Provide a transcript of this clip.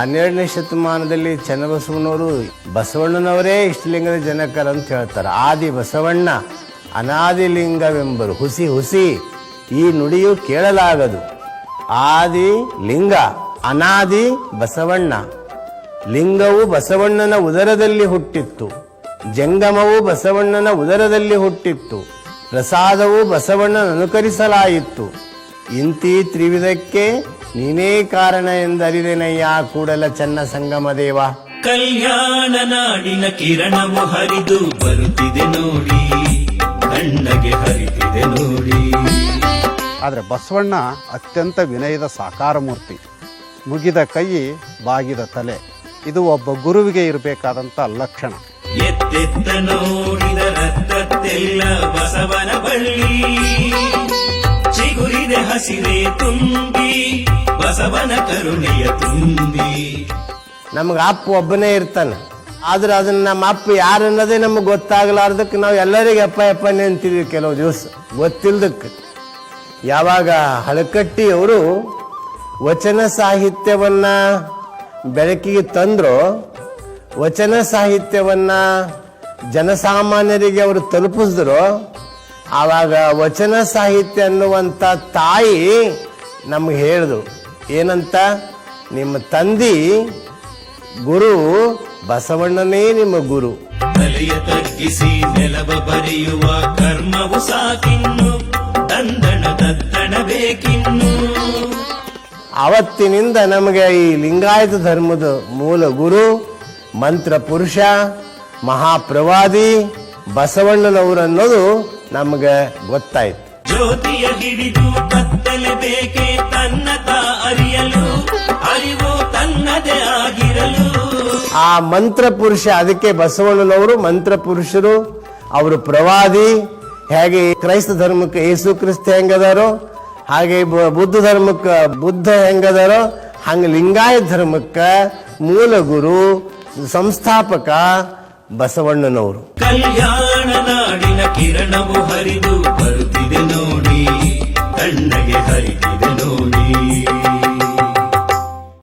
ಹನ್ನೆರಡನೇ ಶತಮಾನದಲ್ಲಿ ಚನ್ನಬಸವನವರು ಬಸವಣ್ಣನವರೇ ಇಷ್ಟಲಿಂಗದ ಜನಕರಂತ ಹೇಳ್ತಾರೆ. ಆದಿ ಬಸವಣ್ಣ, ಅನಾದಿಲಿಂಗವೆಂಬರು. ಹುಸಿ ಹುಸಿ, ಈ ನುಡಿಯು ಕೇಳಲಾಗದು. ಆದಿ ಲಿಂಗ, ಅನಾದಿ ಬಸವಣ್ಣ. ಲಿಂಗವು ಬಸವಣ್ಣನ ಉದರದಲ್ಲಿ ಹುಟ್ಟಿತ್ತು. ಜಂಗಮವು ಬಸವಣ್ಣನ ಉದರದಲ್ಲಿ ಹುಟ್ಟಿತ್ತು. ಪ್ರಸಾದವು ಬಸವಣ್ಣನ ಅನುಕರಿಸಲಾಯಿತ್ತು ಇಂತಿ ತ್ರಿವಿಧಕ್ಕೆ ನೀನೇ ಕಾರಣ ಎಂದರಿದೆನಯ್ಯ ಕೂಡಲ ಚೆನ್ನ ಸಂಗಮ ದೇವ. ಕಲ್ಯಾಣ ನಾಡಿನ ಕಿರಣವು ಹರಿದು ಬರುತ್ತಿದೆ ನೋಡಿ ಕಣ್ಣಗೆ ಹರಿತಿದೆ ನೋಡಿ. ಆದರೆ ಬಸವಣ್ಣ ಅತ್ಯಂತ ವಿನಯದ ಸಾಕಾರ ಮೂರ್ತಿ ಮುಗಿದ ಕೈ ಬಾಗಿದ ತಲೆ. ಇದು ಒಬ್ಬ ಗುರುವಿಗೆ ಇರಬೇಕಾದಂಥ ಲಕ್ಷಣ. ಎತ್ತೆತ್ತ ನೋಡಿದ ರಕ್ತತ್ತೆಲ್ಲ ಬಸವನ ಬಳ್ಳಿ. ಚಿಗುರಿದೆ ಹಸಿರೇ ತುಂಬಿ, ಬಸವನ ಕರುಣೆಯ ತುಂಬಿ. ನಮ್ಗೆ ಅಪ್ಪ ಒಬ್ಬನೇ ಇರ್ತಾನೆ. ಆದ್ರೆ ಅದನ್ನ ನಮ್ಮ ಅಪ್ಪ ಯಾರು ಅನ್ನೋದೇ ನಮಗೆ ಗೊತ್ತಾಗಲಾರ್ದಕ್ಕೆ ನಾವು ಎಲ್ಲರಿಗೆ ಅಪ್ಪ ಅಪ್ಪನೇ ಅಂತೀವಿ ಕೆಲವು ದಿವಸ. ಗೊತ್ತಿಲ್ದಕ್ಕೆ. ಯಾವಾಗ ಹಳಕಟ್ಟಿಯವರು ವಚನ ಸಾಹಿತ್ಯವನ್ನ ಬೆಳಕಿಗೆ ತಂದ್ರು, ವಚನ ಸಾಹಿತ್ಯವನ್ನ ಜನಸಾಮಾನ್ಯರಿಗೆ ಅವರು ತಲುಪಿಸಿದ್ರು ಆವಾಗ ವಚನ ಸಾಹಿತ್ಯ ಅನ್ನುವಂಥ ತಾಯಿ ನಮ್ಗೆ ಹೇಳಿದ್ರು ಏನಂತ? ನಿಮ್ಮ ತಂದಿ ಗುರು ಬಸವಣ್ಣನೇ ನಿಮ್ಮ ಗುರು. ತಲೆಯ ತಗ್ಗಿಸಿ ನೆಲವ ಬರೆಯುವ ಕರ್ಮವು ಸಾಕಿನ್ನು ತಂದಣ ತತ್ತಣ ಬೇಕಿನ್ನು. ಅವತ್ತಿನಿಂದ ನಮಗೆ ಈ ಲಿಂಗಾಯತ ಧರ್ಮದ ಮೂಲ ಗುರು ಮಂತ್ರ ಪುರುಷ ಮಹಾಪ್ರವಾದಿ ಬಸವಣ್ಣನವರು ಅನ್ನೋದು ನಮಗೆ ಗೊತ್ತಾಯ್ತು. ಜ್ಯೋತಿಯ ಹಿಡಿದು ಕತ್ತಲೆ ಬೇಕೆ ತನ್ನತ ಅರಿಯಲು ಅರಿವು ತನ್ನದೇ ಆಗಿರಲು. ಆ ಮಂತ್ರ ಪುರುಷ ಅದಕ್ಕೆ ಬಸವಣ್ಣನವರು ಮಂತ್ರ ಪುರುಷರು ಅವರು ಪ್ರವಾದಿ ಹೇಗೆ ಕ್ರೈಸ್ತ ಧರ್ಮಕ್ಕೆ ಯೇಸು ಕ್ರಿಸ್ತ ಹೆಂಗದಾರೋ ಹಾಗೆ ಬುದ್ಧ ಧರ್ಮಕ್ಕೆ ಬುದ್ಧ ಹೆಂಗದಾರೋ ಹಂಗೆ ಲಿಂಗಾಯತ ಧರ್ಮಕ್ಕೆ ಮೂಲ ಗುರು ಸಂಸ್ಥಾಪಕ ಬಸವಣ್ಣನವರು. ಕಲ್ಯಾಣ ನಾಡಿನ ಕಿರಣವು ಹರಿದು ಬರುತ್ತಿದೆ ನೋಡಿ.